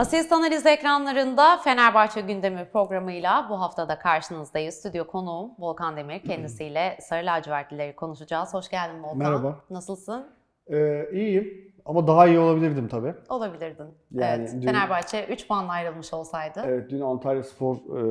Asist Analiz ekranlarında Fenerbahçe gündemi programıyla bu hafta da karşınızdayız. Stüdyo konuğum Volkan Demir. Kendisiyle Sarı Lacivertlileri konuşacağız. Hoş geldin Volkan. Merhaba. Nasılsın? Ee, iyiyim ama daha iyi olabilirdim tabii. Olabilirdin. Yani evet. dün- Fenerbahçe 3 puanla ayrılmış olsaydı. Evet dün Antalya Spor e,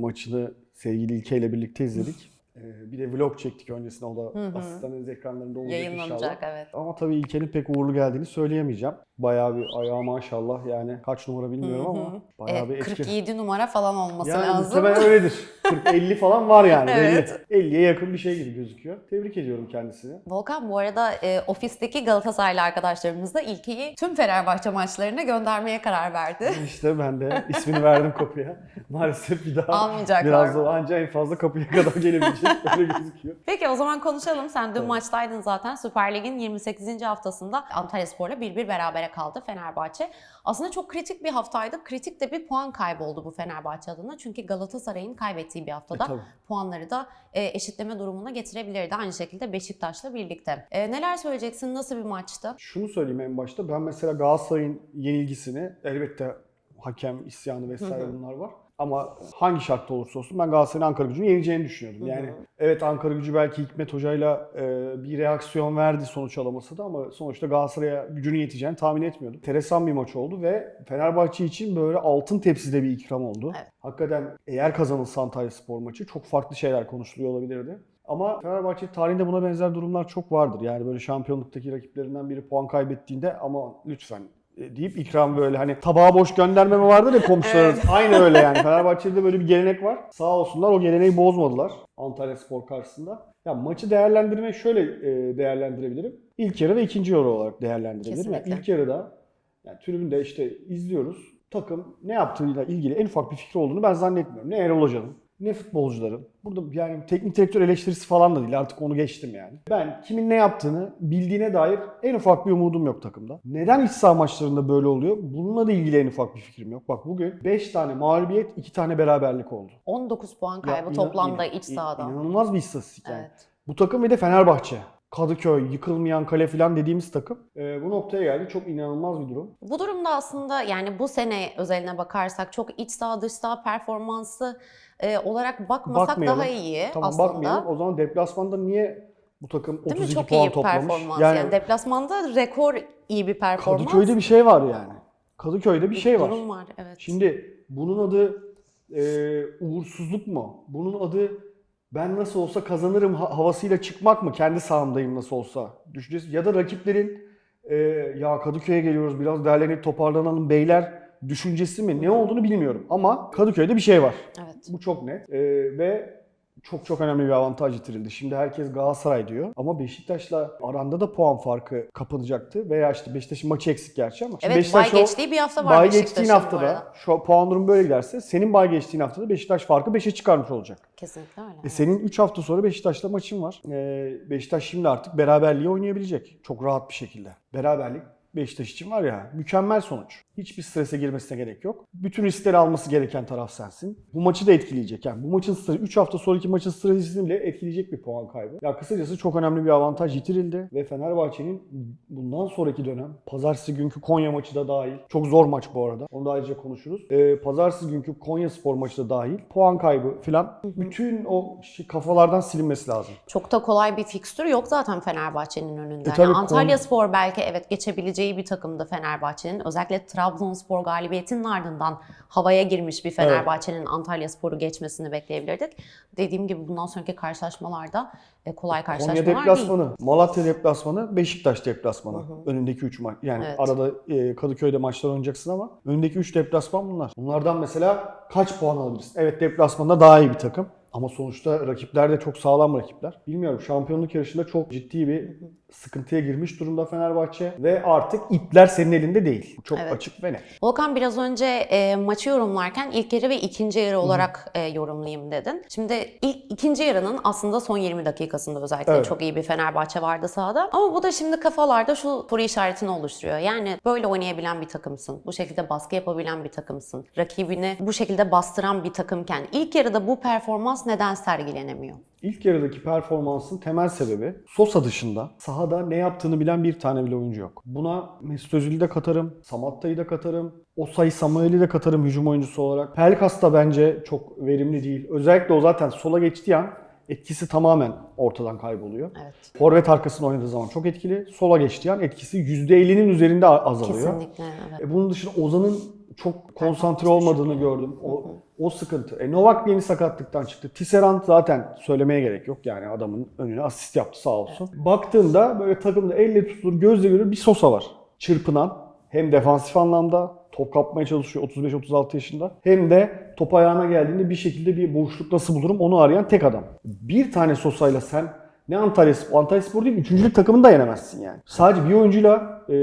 maçını sevgili İlke ile birlikte izledik. E, bir de vlog çektik öncesinde o da asistanınız ekranlarında olacak Yayınlanacak inşallah. evet. Ama tabii İlke'nin pek uğurlu geldiğini söyleyemeyeceğim. Bayağı bir ayağı maşallah yani kaç numara bilmiyorum Hı hı. ama bayağı E, bir etki. 47 numara falan olması Yani lazım. muhtemelen öyledir. 40-50 falan var yani Evet. belli. 50'ye yakın bir şey gibi gözüküyor. Tebrik ediyorum kendisini. Volkan bu arada e, ofisteki Galatasaraylı arkadaşlarımız da İlke'yi tüm Fenerbahçe maçlarına göndermeye karar verdi. İşte ben de ismini verdim kapıya. Maalesef bir daha Almayacaklar. biraz da anca en fazla kapıya kadar gelebilecek öyle gözüküyor. Peki o zaman konuşalım. Sen dün Evet. maçtaydın zaten. Süper Lig'in 28. haftasında Antalya Spor'la 1-1 berabere kaldı Fenerbahçe. Aslında çok kritik bir haftaydı. Kritik de bir puan kaybı oldu bu Fenerbahçe adına. Çünkü Galatasaray'ın kaybettiği bir haftada E, tabii. puanları da e, eşitleme durumuna getirebilirdi. Aynı şekilde Beşiktaş'la birlikte. E, neler söyleyeceksin? Nasıl bir maçtı? Şunu söyleyeyim en başta. Ben mesela Galatasaray'ın yenilgisini elbette hakem isyanı vesaire Hı hı. bunlar var. Ama hangi şartta olursa olsun ben Galatasaray'ın Ankara gücünü yeneceğini düşünüyordum. Yani evet Ankara gücü belki Hikmet Hoca'yla e, bir reaksiyon verdi sonuç alaması da ama sonuçta Galatasaray'a gücünün yeteceğini tahmin etmiyordum. Enteresan bir maç oldu ve Fenerbahçe için böyle altın tepside bir ikram oldu. Evet. Hakikaten eğer kazanılsa Antalya Spor maçı çok farklı şeyler konuşuluyor olabilirdi. Ama Fenerbahçe tarihinde buna benzer durumlar çok vardır. Yani böyle şampiyonluktaki rakiplerinden biri puan kaybettiğinde ama lütfen deyip ikram böyle hani tabağı boş göndermeme vardır ya komşular. Evet. Aynı öyle yani. Fenerbahçe'de de böyle bir gelenek var. Sağ olsunlar o geleneği bozmadılar Antalya Spor karşısında. Ya maçı değerlendirme şöyle e, değerlendirebilirim. İlk yarı ve ikinci yarı olarak değerlendirebilirim. Yani ilk yarıda yani tribünde işte izliyoruz. Takım ne yaptığıyla ilgili en ufak bir fikri olduğunu ben zannetmiyorum. Ne Erol Hoca'nın, ne futbolcuların. Burada yani teknik direktör eleştirisi falan da değil artık onu geçtim yani. Ben kimin ne yaptığını bildiğine dair en ufak bir umudum yok takımda. Neden iç saha maçlarında böyle oluyor? Bununla da ilgili en ufak bir fikrim yok. Bak bugün 5 tane mağlubiyet, 2 tane beraberlik oldu. 19 puan Ya kaybı inan- toplamda inan- iç sahada. İnanılmaz bir istatistik yani. Evet. Bu takım ve de Fenerbahçe. Kadıköy, yıkılmayan kale falan dediğimiz takım. Ee, bu noktaya geldi. Çok inanılmaz bir durum. Bu durumda aslında yani bu sene özeline bakarsak çok iç saha dış saha performansı e, olarak bakmasak Bakmayalım. daha iyi Tamam aslında. bakmayalım. O zaman deplasmanda niye bu takım Değil 32 mi? Çok puan iyi bir toplamış? performans. Yani, deplasmanda rekor iyi bir performans. Kadıköy'de bir şey var yani. Kadıköy'de bir şey var. Durum var evet. Şimdi bunun adı e, uğursuzluk mu? Bunun adı ben nasıl olsa kazanırım ha- havasıyla çıkmak mı? Kendi sahamdayım nasıl olsa düşüncesi. Ya da rakiplerin e, ya Kadıköy'e geliyoruz biraz derlenip toparlanalım beyler düşüncesi mi? Ne olduğunu bilmiyorum. Ama Kadıköy'de bir şey var. evet. Bu çok net. E, ve çok çok önemli bir avantaj yitirildi. Şimdi herkes Galatasaray diyor. Ama Beşiktaş'la aranda da puan farkı kapanacaktı. Veya işte Beşiktaş'ın maçı eksik gerçi ama. Şimdi Evet Beşiktaş bay o- geçtiği bir hafta var Bay geçtiğin haftada şu puan durum böyle giderse senin bay geçtiğin haftada Beşiktaş farkı 5'e çıkarmış olacak. Kesinlikle öyle. E senin 3 hafta sonra Beşiktaş'la maçın var. E, Beşiktaş şimdi artık beraberliği oynayabilecek. Çok rahat bir şekilde. Beraberlik Beşiktaş için var ya mükemmel sonuç. Hiçbir strese girmesine gerek yok. Bütün riskleri alması gereken taraf sensin. Bu maçı da etkileyecek. Yani bu maçın 3 hafta sonraki maçın stratejisini bile etkileyecek bir puan kaybı. Ya kısacası çok önemli bir avantaj yitirildi ve Fenerbahçe'nin bundan sonraki dönem pazartesi günkü Konya maçı da dahil. Çok zor maç bu arada. Onu da ayrıca konuşuruz. Ee, pazartesi günkü Konya Spor maçı da dahil. Puan kaybı filan. Bütün o şey, kafalardan silinmesi lazım. Çok da kolay bir fikstür yok zaten Fenerbahçe'nin önünde. E Yani Antalya Spor belki evet geçebileceği bir takımdı Fenerbahçe'nin. Özellikle Trabzonspor galibiyetinin ardından havaya girmiş bir Fenerbahçe'nin Antalya Spor'u geçmesini bekleyebilirdik. Dediğim gibi bundan sonraki karşılaşmalarda e, kolay Konya karşılaşmalar değil. deplasmanı, Malatya deplasmanı, Beşiktaş deplasmanı. Önündeki 3 maç. Yani Evet. arada e, Kadıköy'de maçlar oynayacaksın ama önündeki 3 deplasman bunlar. Bunlardan mesela kaç puan alabilirsin? Evet deplasmanda daha iyi bir takım. Ama sonuçta rakipler de çok sağlam rakipler. Bilmiyorum şampiyonluk yarışında çok ciddi bir sıkıntıya girmiş durumda Fenerbahçe. Ve artık ipler senin elinde değil. Çok Evet. açık ve net. Volkan biraz önce e, maçı yorumlarken ilk yarı ve ikinci yarı olarak e, yorumlayayım dedin. Şimdi ilk ikinci yarının aslında son 20 dakikasında özellikle Evet. çok iyi bir Fenerbahçe vardı sahada. Ama bu da şimdi kafalarda şu soru işaretini oluşturuyor. Yani böyle oynayabilen bir takımsın. Bu şekilde baskı yapabilen bir takımsın. Rakibini bu şekilde bastıran bir takımken ilk yarıda bu performans neden sergilenemiyor? İlk yarıdaki performansın temel sebebi Sosa dışında sahada ne yaptığını bilen bir tane bile oyuncu yok. Buna Mesut Özil'i de katarım, Samatta'yı da katarım, Osayi Samuel'i de katarım hücum oyuncusu olarak. Pelkas da bence çok verimli değil. Özellikle o zaten sola geçtiği an etkisi tamamen ortadan kayboluyor. Evet. Forvet arkasında oynadığı zaman çok etkili. Sola geçtiği an etkisi %50'nin üzerinde azalıyor. Kesinlikle evet. E bunun dışında Ozan'ın çok konsantre olmadığını gördüm. O, o sıkıntı. E Novak yeni sakatlıktan çıktı. Tisserand zaten söylemeye gerek yok. Yani adamın önüne asist yaptı sağ olsun. Baktığında böyle takımda elle tutulur, gözle görülür bir Sosa var. Çırpınan hem defansif anlamda top kapmaya çalışıyor 35-36 yaşında. Hem de top ayağına geldiğinde bir şekilde bir boşluk nasıl bulurum onu arayan tek adam. Bir tane Sosa'yla sen ne Antalya Spor, Antalya Spor değil üçüncülük takımını da yenemezsin yani. Sadece bir oyuncuyla e,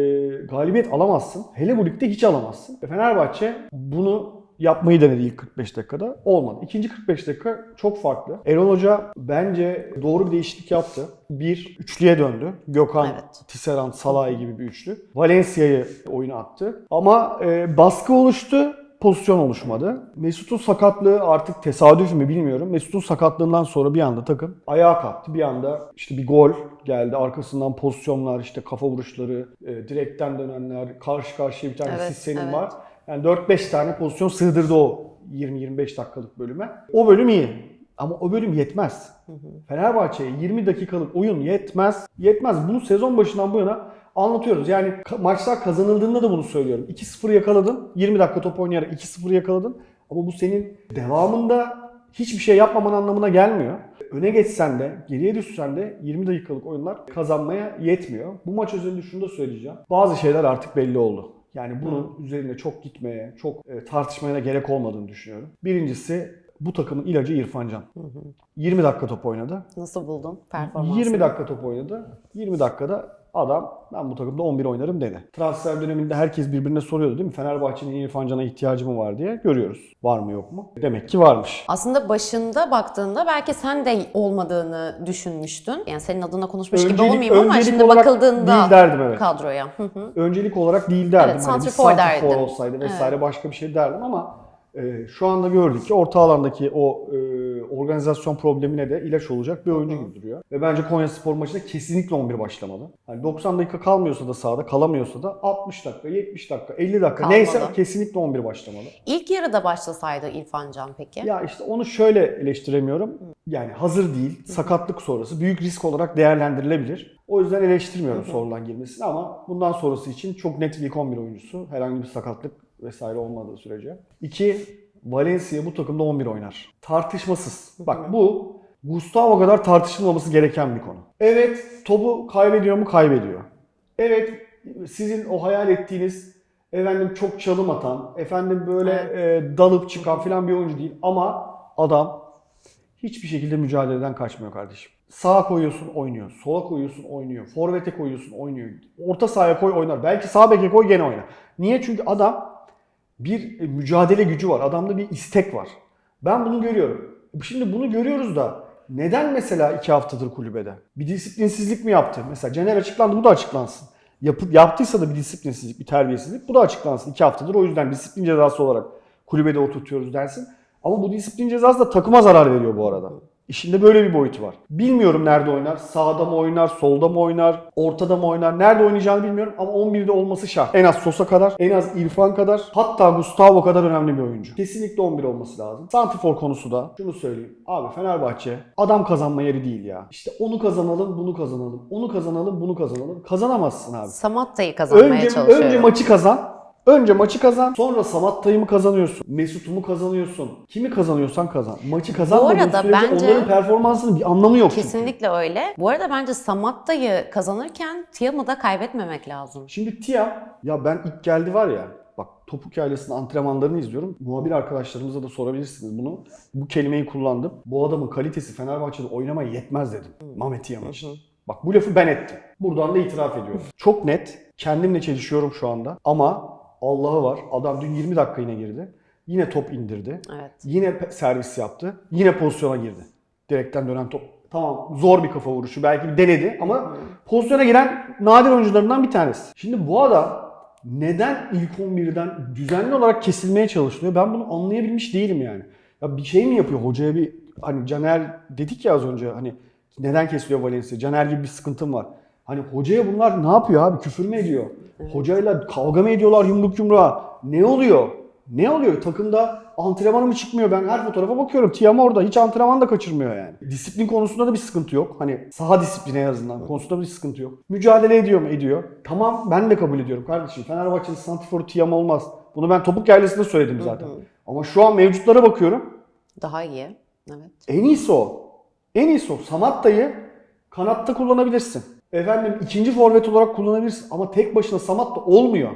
galibiyet alamazsın. Hele bu ligde hiç alamazsın. E, Fenerbahçe bunu yapmayı denedi ilk 45 dakikada. Olmadı. İkinci 45 dakika çok farklı. Erol Hoca bence doğru bir değişiklik yaptı. Bir, üçlüye döndü. Gökhan, Evet. Tisserand, Salahi gibi bir üçlü. Valencia'yı oyuna attı. Ama e, baskı oluştu. Pozisyon oluşmadı. Mesut'un sakatlığı artık tesadüf mü bilmiyorum. Mesut'un sakatlığından sonra bir anda takım ayağa kalktı. Bir anda işte bir gol geldi. Arkasından pozisyonlar, işte kafa vuruşları, e, direkten dönenler, karşı karşıya bir tane Evet, Sisse'nin evet. var. Yani 4-5 tane pozisyon sığdırdı o 20-25 dakikalık bölüme. O bölüm iyi. Ama o bölüm yetmez. Fenerbahçe'ye 20 dakikalık oyun yetmez. Yetmez. Bunu sezon başından bu yana anlatıyoruz. Yani maçlar kazanıldığında da bunu söylüyorum. 2-0 yakaladın. 20 dakika top oynayarak 2-0 yakaladın. Ama bu senin devamında hiçbir şey yapmaman anlamına gelmiyor. Öne geçsen de, geriye düşsen de 20 dakikalık oyunlar kazanmaya yetmiyor. Bu maç özelinde şunu da söyleyeceğim. Bazı şeyler artık belli oldu. Yani bunun üzerine çok gitmeye, çok e, tartışmaya da gerek olmadığını düşünüyorum. Birincisi bu takımın ilacı İrfan Can. 20 dakika top oynadı. Nasıl buldun performansını? 20 dakika top oynadı. 20 dakikada adam ben bu takımda 11 oynarım dedi. Transfer döneminde herkes birbirine soruyordu değil mi? Fenerbahçe'nin İrfan Can'a ihtiyacı mı var diye görüyoruz. Var mı yok mu? Demek ki varmış. Aslında başında baktığında belki sen de olmadığını düşünmüştün. Yani senin adına konuşmuş gibi Öncelik- olmayayım ama şimdi bakıldığında değil derdim, evet. kadroya. Öncelik olarak değil derdim. Evet, hani santrfor derdim. olsaydı vesaire başka bir şey derdim ama şu anda gördük ki orta alandaki o e, organizasyon problemine de ilaç olacak bir oyuncu gibi duruyor. Ve bence Konya Spor maçında kesinlikle 11 başlamalı. Hani 90 dakika kalmıyorsa da sahada, kalamıyorsa da 60 dakika, 70 dakika, 50 dakika Kalmalı. neyse kesinlikle 11 başlamalı. İlk yarıda başlasaydı İrfan Can peki? Ya işte onu şöyle eleştiremiyorum. Yani hazır değil, sakatlık sonrası büyük risk olarak değerlendirilebilir. O yüzden eleştirmiyorum sonradan girmesini ama bundan sonrası için çok net bir ilk 11 oyuncusu. Herhangi bir sakatlık vesaire olmadığı sürece. İki, Valencia bu takımda 11 oynar. Tartışmasız. Bak bu Gustavo kadar tartışılmaması gereken bir konu. Evet topu kaybediyor mu? Kaybediyor. Evet sizin o hayal ettiğiniz efendim çok çalım atan, efendim böyle e, dalıp çıkan filan bir oyuncu değil ama adam hiçbir şekilde mücadeleden kaçmıyor kardeşim. Sağa koyuyorsun oynuyor, sola koyuyorsun oynuyor, forvete koyuyorsun oynuyor, orta sahaya koy oynar, belki sağ beke koy gene oynar. Niye? Çünkü adam bir e, mücadele gücü var, adamda bir istek var. Ben bunu görüyorum. Şimdi bunu görüyoruz da neden mesela iki haftadır kulübede? Bir disiplinsizlik mi yaptı? Mesela Caner açıklandı, bu da açıklansın. Yapı, yaptıysa da bir disiplinsizlik, bir terbiyesizlik bu da açıklansın. İki haftadır o yüzden disiplin cezası olarak kulübede oturtuyoruz dersin. Ama bu disiplin cezası da takıma zarar veriyor bu arada. İşinde böyle bir boyutu var. Bilmiyorum nerede oynar. Sağda mı oynar, solda mı oynar, ortada mı oynar. Nerede oynayacağını bilmiyorum ama 11'de olması şart. En az Sosa kadar, en az İrfan kadar, hatta Gustavo kadar önemli bir oyuncu. Kesinlikle 11 olması lazım. Santifor konusu da şunu söyleyeyim. Abi Fenerbahçe adam kazanma yeri değil ya. İşte onu kazanalım, bunu kazanalım. Onu kazanalım, bunu kazanalım. Kazanamazsın abi. Samatta'yı kazanmaya Önce, çalışıyorum. önce maçı kazan. Önce maçı kazan. Sonra Samatta'yı mı kazanıyorsun? Mesut'u mu kazanıyorsun? Kimi kazanıyorsan kazan. Maçı kazanmadığın arada sürece bence- onların performansının bir anlamı yok çünkü. Kesinlikle öyle. Bu arada bence Samatta'yı kazanırken Tiam'ı da kaybetmemek lazım. Şimdi Tiam, ya ben ilk geldi var ya, bak topuk ailesinin antrenmanlarını izliyorum. Muhabir arkadaşlarımıza da sorabilirsiniz bunu. Bu kelimeyi kullandım. Bu adamın kalitesi Fenerbahçe'de oynamaya yetmez dedim. Mehmet Tiam için. Bak bu lafı ben ettim. Buradan da itiraf ediyorum. Çok net. Kendimle çelişiyorum şu anda. Ama Allah'ı var. Adam dün 20 dakika yine girdi. Yine top indirdi. Evet. Yine servis yaptı. Yine pozisyona girdi. Direkten dönen top. Tamam zor bir kafa vuruşu. Belki denedi ama pozisyona giren nadir oyuncularından bir tanesi. Şimdi bu adam neden ilk 11'den düzenli olarak kesilmeye çalışılıyor? Ben bunu anlayabilmiş değilim yani. Ya bir şey mi yapıyor? Hocaya bir hani Caner dedik ya az önce hani neden kesiliyor Valencia? Caner gibi bir sıkıntım var. Hani hocaya bunlar ne yapıyor abi? Küfür mü ediyor? Hocayla kavga mı ediyorlar yumruk yumruğa? Ne oluyor? Ne oluyor? Takımda antrenmanı mı çıkmıyor? Ben her fotoğrafa bakıyorum. Tiam orada. Hiç antrenman da kaçırmıyor yani. Disiplin konusunda da bir sıkıntı yok. Hani saha disiplini en azından. Konusunda bir sıkıntı yok. Mücadele ediyor mu? Ediyor. Tamam ben de kabul ediyorum kardeşim. Fenerbahçe'nin santiforu Tiam olmaz. Bunu ben topuk yerlisinde söyledim zaten. Ama şu an mevcutlara bakıyorum. Daha iyi. Evet. En iyisi o. En iyisi o. Samatta'yı kanatta kullanabilirsin. Efendim ikinci forvet olarak kullanabilirsin. Ama tek başına Samatta olmuyor.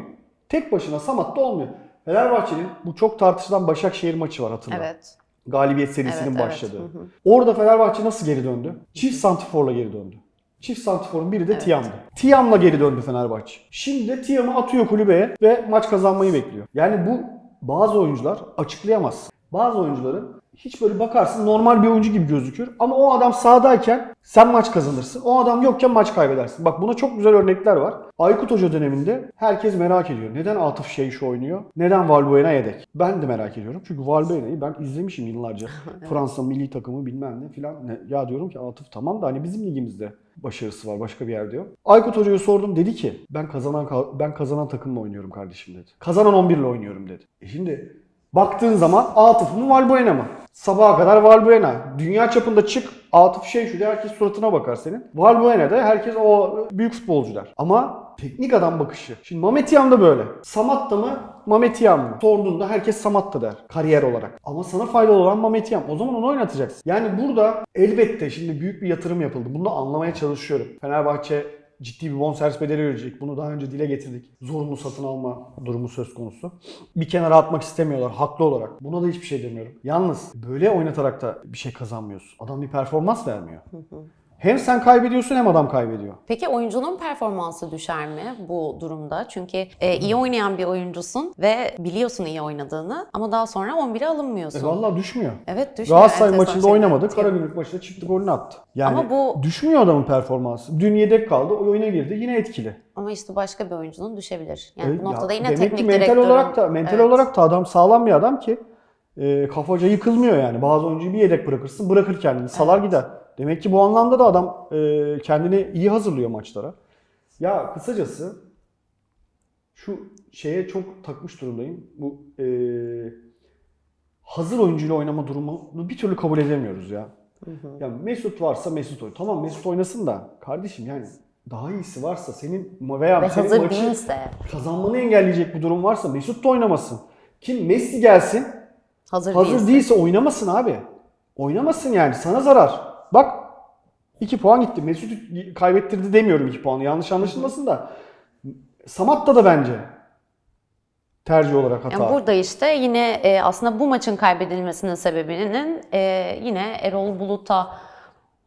Tek başına Samatta olmuyor. Fenerbahçe'nin bu çok tartışılan Başakşehir maçı var hatırla. Evet. Galibiyet serisinin Evet, evet. başladığı. Hı hı. Orada Fenerbahçe nasıl geri döndü? Çift santiforla geri döndü. Çift santiforun biri de Tiam'dı. Tiam'la geri döndü Fenerbahçe. Şimdi Tiam'ı atıyor kulübeye ve maç kazanmayı bekliyor. Yani bu bazı oyuncular açıklayamaz. Bazı oyuncuların hiç böyle bakarsın normal bir oyuncu gibi gözükür ama o adam sahadayken sen maç kazanırsın. O adam yokken maç kaybedersin. Bak buna çok güzel örnekler var. Aykut Hoca döneminde herkes merak ediyor. Neden Atıf Şeyş oynuyor? Neden Valbuena yedek? Ben de merak ediyorum. Çünkü Valbuena'yı ben izlemişim yıllarca. Fransa milli takımı bilmem ne filan. Ya diyorum ki Atıf tamam da hani bizim ligimizde başarısı var. Başka bir yerde yok. Aykut Hoca'ya sordum. Dedi ki ben kazanan ben kazanan takımla oynuyorum kardeşim dedi. Kazanan 11 ile oynuyorum dedi. E şimdi baktığın zaman Atıf mı Valbuena mı? Sabaha kadar Valbuena. Dünya çapında çık Atıf şey şu herkes suratına bakar senin. Valbuena'da herkes o büyük futbolcular. Ama teknik adam bakışı. Şimdi Mametiyam da böyle. Samatta mı? Mametiyam mı? Sorduğunda herkes Samatta der kariyer olarak. Ama sana faydalı olan Mametiyam. O zaman onu oynatacaksın. Yani burada elbette şimdi büyük bir yatırım yapıldı. Bunu da anlamaya çalışıyorum. Fenerbahçe ciddi bir bonservis bedeli verecek. Bunu daha önce dile getirdik. Zorunlu satın alma durumu söz konusu. Bir kenara atmak istemiyorlar haklı olarak. Buna da hiçbir şey demiyorum. Yalnız böyle oynatarak da bir şey kazanmıyorsun. Adam bir performans vermiyor. Hem sen kaybediyorsun hem adam kaybediyor. Peki oyuncunun performansı düşer mi bu durumda? Çünkü e, iyi oynayan bir oyuncusun ve biliyorsun iyi oynadığını ama daha sonra 11'e alınmıyorsun. E vallahi düşmüyor. Evet düşmüyor. Galatasaray enteresan maçında şeyler. oynamadı. Karagümrük maçında çıktı golünü attı. Yani Ama bu- düşmüyor adamın performansı. Dün yedek kaldı. O oyuna girdi. Yine etkili. Ama işte başka bir oyuncunun düşebilir. Yani E, bu noktada ya yine demek teknik ki mental direktörün... olarak da mental Evet. olarak da adam sağlam bir adam ki e, kafaca yıkılmıyor yani. Bazı oyuncuyu bir yedek bırakırsın, bırakır kendini, salar gider. Demek ki bu anlamda da adam e, kendini iyi hazırlıyor maçlara. Ya kısacası şu şeye çok takmış durumdayım. Bu e, hazır oyuncuyla oynama durumunu bir türlü kabul edemiyoruz ya. Ya Mesut varsa Mesut oyn. Tamam Mesut oynasın da kardeşim yani daha iyisi varsa senin veya Ve senin hazır maçı değilse, kazanmanı engelleyecek bir durum varsa Mesut da oynamasın. Kim Messi gelsin hazır, hazır değilse. değilse oynamasın abi. Oynamasın yani sana zarar. Bak 2 puan gitti. Mesut kaybettirdi demiyorum 2 puanı. Yanlış anlaşılmasın da. Samatta da bence tercih olarak hata. Yani burada işte yine e, aslında bu maçın kaybedilmesinin sebebinin e, yine Erol Bulut'a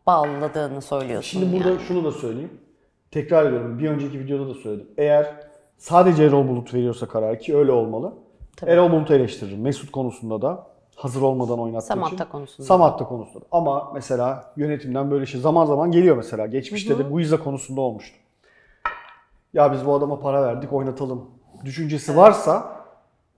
bağladığını söylüyorsun. Şimdi burada yani. şunu da söyleyeyim. Tekrar ediyorum. Bir önceki videoda da söyledim. Eğer sadece Erol Bulut veriyorsa karar ki öyle olmalı. Tabii. Erol Bulut'u eleştiririm. Mesut konusunda da hazır olmadan oynattığı Samatta için. konusunda. Samatta konusunda. da. Ama mesela yönetimden böyle şey zaman zaman geliyor mesela. Geçmişte de Guiza konusunda olmuştu. Ya biz bu adama para verdik oynatalım. Düşüncesi varsa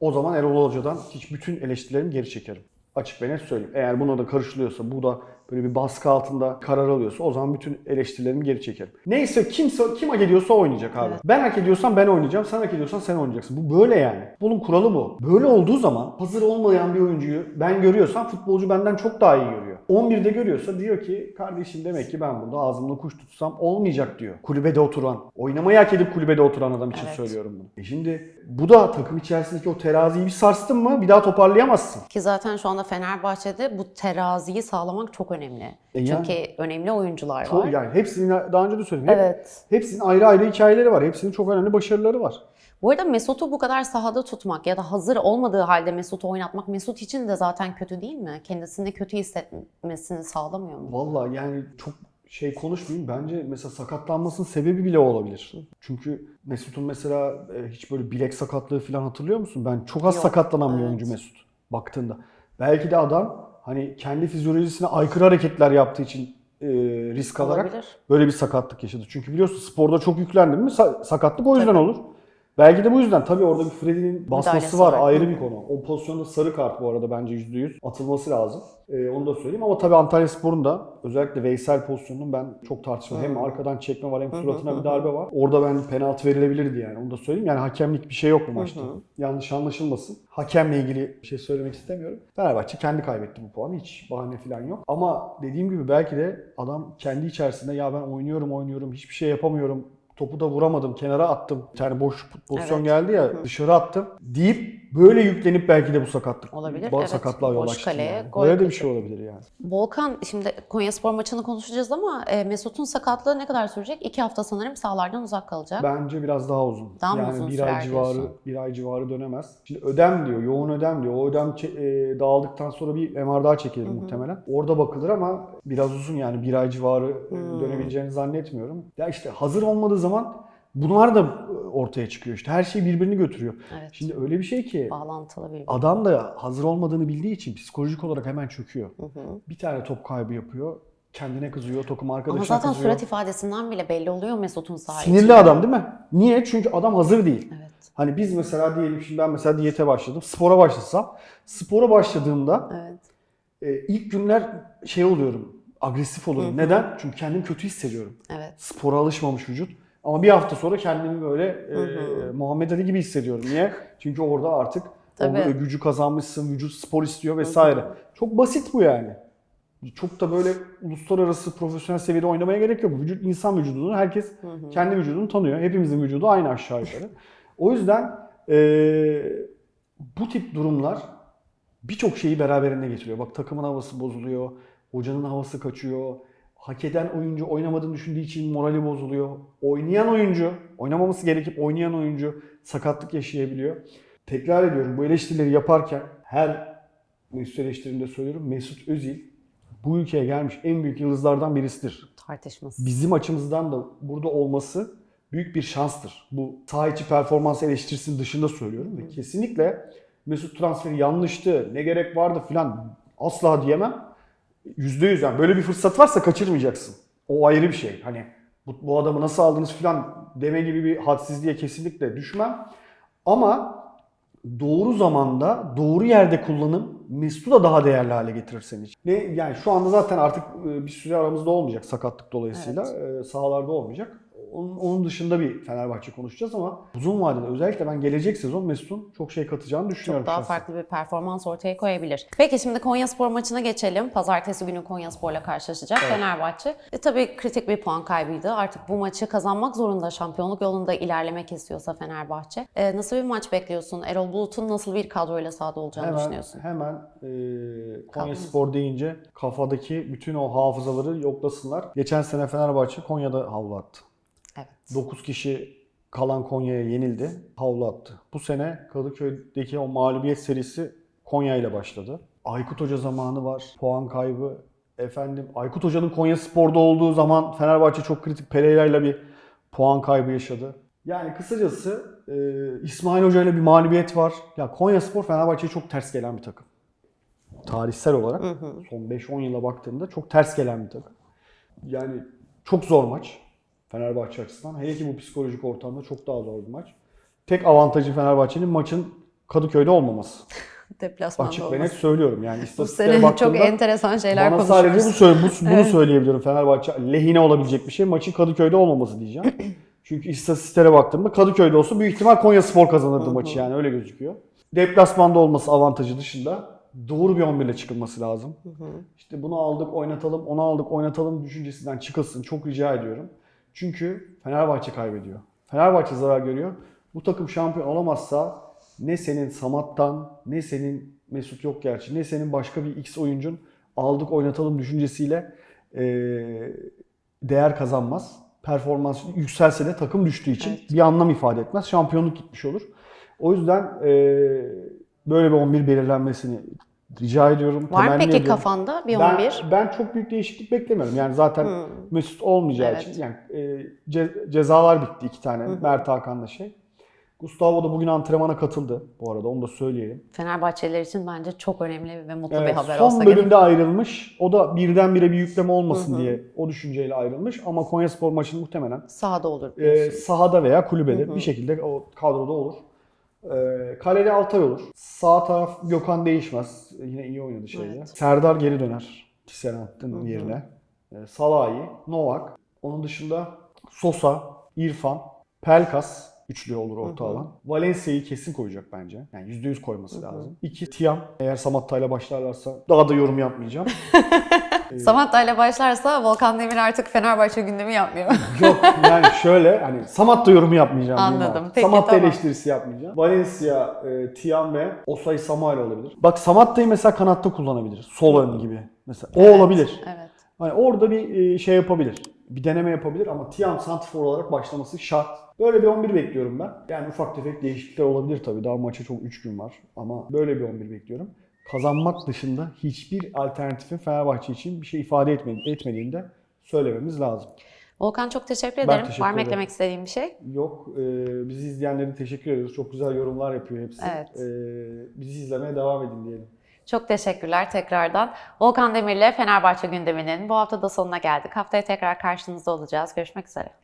o zaman Erol Hoca'dan hiç bütün eleştirilerimi geri çekerim. Açık ve net söyleyeyim. Eğer buna da karışılıyorsa, bu da böyle bir baskı altında karar alıyorsa o zaman bütün eleştirilerimi geri çekerim. Neyse kimse kim hak ediyorsa oynayacak abi. Ben hak ediyorsam ben oynayacağım, sen hak ediyorsan sen oynayacaksın. Bu böyle yani. Futbolun kuralı bu. Böyle olduğu zaman hazır olmayan bir oyuncuyu ben görüyorsam futbolcu benden çok daha iyi görüyor. 11'de görüyorsa diyor ki kardeşim demek ki ben burada ağzımda kuş tutsam olmayacak diyor. Kulübede oturan, oynamayı hak edip kulübede oturan adam için Evet. söylüyorum bunu. E şimdi bu da takım içerisindeki o teraziyi bir sarstın mı bir daha toparlayamazsın. Ki zaten şu anda Fenerbahçe'de bu teraziyi sağlamak çok önemli. E yani- Çünkü önemli oyuncular Çok, var. yani hepsinin daha önce de söyledim. Evet. Hepsinin ayrı ayrı hikayeleri var. Hepsinin çok önemli başarıları var. Bu arada Mesut'u bu kadar sahada tutmak ya da hazır olmadığı halde Mesut'u oynatmak Mesut için de zaten kötü değil mi? Kendisini kötü hissetmesini sağlamıyor mu? Vallahi yani çok şey konuşmayayım. Bence mesela sakatlanmasının sebebi bile olabilir. Çünkü Mesut'un mesela e, hiç böyle bilek sakatlığı falan hatırlıyor musun? Ben çok az Yok, sakatlanan bir evet. oyuncu Mesut baktığında. Belki de adam hani kendi fizyolojisine aykırı hareketler yaptığı için e, risk alarak Olabilir. böyle bir sakatlık yaşadı. Çünkü biliyorsun sporda çok yüklendim mi sa- sakatlık o yüzden Tabii. olur. Belki de bu yüzden tabii orada bir Freddy'nin basması var, var. ayrı bir konu. O pozisyonda sarı kart bu arada bence %100 atılması lazım. Ee, onu da söyleyeyim ama tabii Antalya Spor'un da özellikle Veysel pozisyonunun ben çok tartışmadım. Hem arkadan çekme var hem suratına bir darbe var. Orada ben penaltı verilebilirdi yani onu da söyleyeyim. Yani hakemlik bir şey yok bu maçta. Yanlış anlaşılmasın. Hakemle ilgili bir şey söylemek istemiyorum. Fenerbahçe kendi kaybetti bu puanı. Hiç bahane falan yok. Ama dediğim gibi belki de adam kendi içerisinde ya ben oynuyorum oynuyorum hiçbir şey yapamıyorum. Topu da vuramadım, kenara attım. Bir tane boş pozisyon Evet. geldi ya dışarı attım deyip böyle yüklenip belki de bu sakatlık Olabilir, ba- evet. sakatlığa yol açtı. kaleye yani. gol Böyle de bir şey olabilir yani. Volkan şimdi Konyaspor maçını konuşacağız ama e, Mesut'un sakatlığı ne kadar sürecek? İki hafta sanırım sahalardan uzak kalacak. Bence biraz daha uzun. Daha yani uzun bir ay civarı diyorsun? bir ay civarı dönemez. Şimdi ödem diyor, yoğun ödem diyor. O ödem e, dağıldıktan sonra bir MR daha çekilir muhtemelen. Orada bakılır ama biraz uzun yani bir ay civarı e, dönebileceğini zannetmiyorum. Ya işte hazır olmadığı zaman bunlar da e, ortaya çıkıyor işte. Her şey birbirini götürüyor. Evet. Şimdi öyle bir şey ki Bağlantılı bir. adam da hazır olmadığını bildiği için psikolojik olarak hemen çöküyor. Hı hı. Bir tane top kaybı yapıyor. Kendine kızıyor, takım Ama arkadaşına zaten kızıyor. surat ifadesinden bile belli oluyor Mesut'un saha Sinirli adam değil mi? Niye? Çünkü adam hazır değil. Evet. Hani biz mesela diyelim şimdi ben mesela diyete başladım. Spora başlasam. Spora başladığımda Evet. e, ilk günler şey oluyorum. Agresif oluyorum. Neden? Çünkü kendimi kötü hissediyorum. Evet. Spora alışmamış vücut. Ama bir hafta sonra kendimi böyle e, Muhammed Ali gibi hissediyorum. Niye? Çünkü orada artık Tabii. o gücü kazanmışsın, vücut spor istiyor vesaire. Çok basit bu yani. Çok da böyle uluslararası profesyonel seviyede oynamaya gerek yok. Vücut insan vücudunu herkes kendi vücudunu tanıyor. Hepimizin vücudu aynı aşağı yukarı. O yüzden e, bu tip durumlar birçok şeyi beraberinde getiriyor. Bak takımın havası bozuluyor, hocanın havası kaçıyor. Hak eden oyuncu oynamadığını düşündüğü için morali bozuluyor. Oynayan oyuncu, oynamaması gerekip oynayan oyuncu sakatlık yaşayabiliyor. Tekrar ediyorum bu eleştirileri yaparken her Mesut eleştirimde söylüyorum. Mesut Özil bu ülkeye gelmiş en büyük yıldızlardan birisidir Tartışmasız. bizim açımızdan da burada olması büyük bir şanstır. Bu saha içi performans eleştirisinin dışında söylüyorum ve kesinlikle Mesut transferi yanlıştı, ne gerek vardı filan asla diyemem. Yüzde yüz yani böyle bir fırsat varsa kaçırmayacaksın. O ayrı bir şey. Hani bu, bu adamı nasıl aldınız filan deme gibi bir hadsizliğe kesinlikle düşmem. Ama doğru zamanda, doğru yerde kullanım Mesut'u da daha değerli hale getirir senin için. Ne, yani şu anda zaten artık e, bir süre aramızda olmayacak sakatlık dolayısıyla. E, Sahalarda olmayacak. Onun, onun dışında bir Fenerbahçe konuşacağız ama uzun vadede özellikle ben gelecek sezon Mesut'un çok şey katacağını düşünüyorum. Çok daha şahsen. farklı bir performans ortaya koyabilir. Peki şimdi Konyaspor maçına geçelim. Pazartesi günü Konyaspor'la karşılaşacak Fenerbahçe. E, tabii kritik bir puan kaybıydı. Artık bu maçı kazanmak zorunda. Şampiyonluk yolunda ilerlemek istiyorsa Fenerbahçe. E, nasıl bir maç bekliyorsun? Erol Bulut'un nasıl bir kadroyla sahada olacağını Hemen, düşünüyorsun? hemen e, Konya Spor deyince kafadaki bütün o hafızaları yoklasınlar. Geçen sene Fenerbahçe Konya'da havlu attı. Evet. 9 kişi kalan Konya'ya yenildi. Havlu attı. Bu sene Kadıköy'deki o mağlubiyet serisi Konya ile başladı. Aykut Hoca zamanı var. Puan kaybı. Efendim Aykut Hoca'nın Konya Spor'da olduğu zaman Fenerbahçe çok kritik Pereira ile bir puan kaybı yaşadı. Yani kısacası e, İsmail Hoca ile bir mağlubiyet var. Ya Konya Spor Fenerbahçe'ye çok ters gelen bir takım. Tarihsel olarak son 5-10 yıla baktığımda çok ters gelen bir takım. Yani çok zor maç. Fenerbahçe açısından. Hele ki bu psikolojik ortamda çok daha zor bir maç. Tek avantajı Fenerbahçe'nin maçın Kadıköy'de olmaması. Deplasmanda Açık ve net olması. söylüyorum. Yani istatistiklere sene çok baktığımda enteresan şeyler bana sadece bu söyle, bu, bunu söyleyebilirim Fenerbahçe. Lehine olabilecek bir şey. Maçın Kadıköy'de olmaması diyeceğim. Çünkü istatistiklere baktığımda Kadıköy'de olsa büyük ihtimal Konya Spor kazanırdı maçı yani öyle gözüküyor. Deplasmanda olması avantajı dışında doğru bir 11 ile çıkılması lazım. İşte bunu aldık oynatalım, onu aldık oynatalım düşüncesinden çıkılsın. Çok rica ediyorum. Çünkü Fenerbahçe kaybediyor. Fenerbahçe zarar görüyor. Bu takım şampiyon olamazsa ne senin Samat'tan, ne senin Mesut yok gerçi, ne senin başka bir X oyuncun aldık oynatalım düşüncesiyle değer kazanmaz. Performans yükselse de takım düştüğü için Evet. bir anlam ifade etmez. Şampiyonluk gitmiş olur. O yüzden böyle bir 11 belirlenmesini rica ediyorum. Var mı peki ediyorum. kafanda bir Ben, 11? ben çok büyük değişiklik beklemiyorum. Yani zaten Mesut olmayacağı Evet. için yani e, ce- cezalar bitti iki tane. Mert Hakan'la şey. Gustavo da bugün antrenmana katıldı bu arada onu da söyleyelim. Fenerbahçeliler için bence çok önemli ve mutlu bir Evet, haber son olsa gerek. bölümde ayrılmış. O da birdenbire bir yükleme olmasın diye o düşünceyle ayrılmış. Ama Konyaspor maçını muhtemelen Sahada olur. e, sahada veya kulübede bir şekilde o kadroda olur. E, kalede Altay olur. Sağ taraf Gökhan değişmez. Yine iyi oynadı şeyde. Evet. Serdar geri döner. Tisserant'ın yerine. E, Salahi, Novak. Onun dışında Sosa, İrfan, Pelkas üçlü olur orta alan. Valencia'yı kesin koyacak bence. Yani %100 koyması lazım. İki Tiam. Eğer Samatta'yla başlarlarsa daha da yorum yapmayacağım. Samatta ile başlarsa Volkan Demir artık Fenerbahçe gündemi yapmıyor. Yok yani şöyle hani Samatta yorumu yapmayacağım. Anladım. Peki, Samatta tamam. eleştirisi yapmayacağım. Valencia, e, Tiam ve Osay Samuel olabilir. Bak Samatta'yı mesela kanatta kullanabilir. Sol ön gibi. Mesela o Evet, olabilir. Evet. Hani orada bir e, şey yapabilir. Bir deneme yapabilir ama Tiam santrfor olarak başlaması şart. Böyle bir 11 bekliyorum ben. Yani ufak tefek değişiklikler olabilir tabii. Daha maça çok 3 gün var. Ama böyle bir 11 bekliyorum. Kazanmak dışında hiçbir alternatifin Fenerbahçe için bir şey ifade etmedi, etmediğini de söylememiz lazım. Volkan çok teşekkür Ben ederim. teşekkür Var mı ederim. eklemek istediğin bir şey? Yok, e, bizi izleyenlere teşekkür ediyoruz. Çok güzel yorumlar yapıyor hepsi. Evet. E, bizi izlemeye devam edin diyelim. Çok teşekkürler tekrardan. Volkan Demir'le Fenerbahçe gündeminin bu hafta da sonuna geldik. Haftaya tekrar karşınızda olacağız. Görüşmek üzere.